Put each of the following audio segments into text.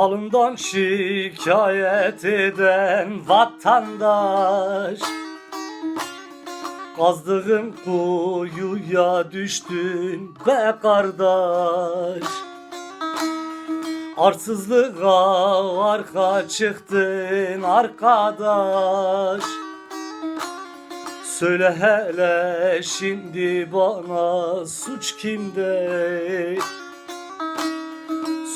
Halından şikayet eden vatandaş. Kazdığın kuyuya düştün be kardeş. Arsızlığa arka çıktın arkadaş. Söyle hele şimdi bana suç kimde?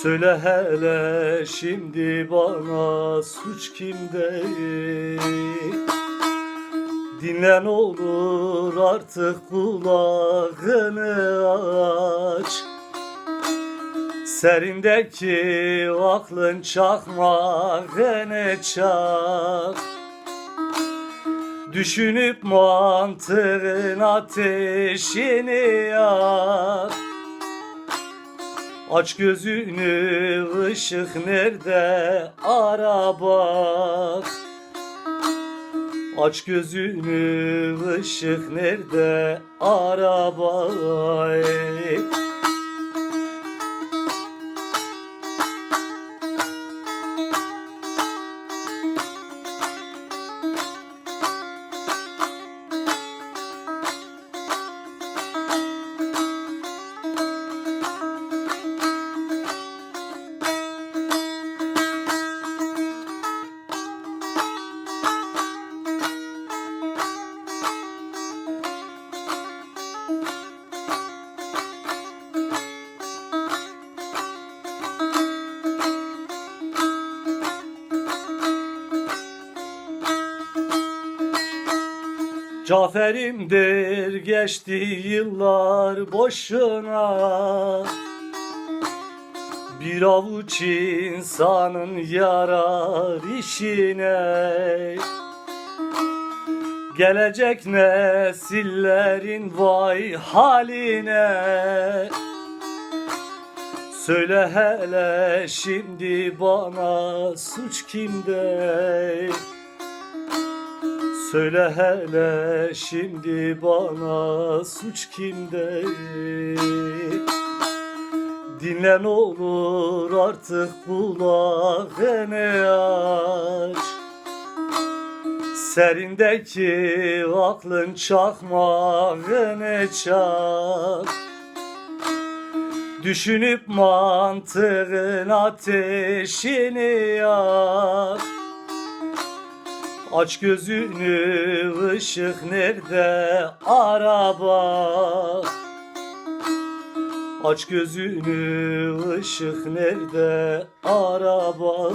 Söyle hele şimdi bana suç kimde? Dinlen olur artık kulağını aç. Serindeki aklın çakmağını çak. Düşünüp mantığın ateşini yak Aç gözünü ışık nerede? Ara bak. Aç gözünü ışık nerede? Ara bak Caferimdir geçti yıllar boşuna. Bir avuç insanın yarar işine. Gelecek nesillerin vay haline. Söyle hele şimdi bana suç kimde? Söyle hele şimdi bana suç kimde? Dinlen olur artık kulağını aç. Serindeki aklın çakmağını çak. Düşünüp mantığın ateşini yak Aç gözünü ışık nerede? Ara bak Aç gözünü ışık nerede? Ara bak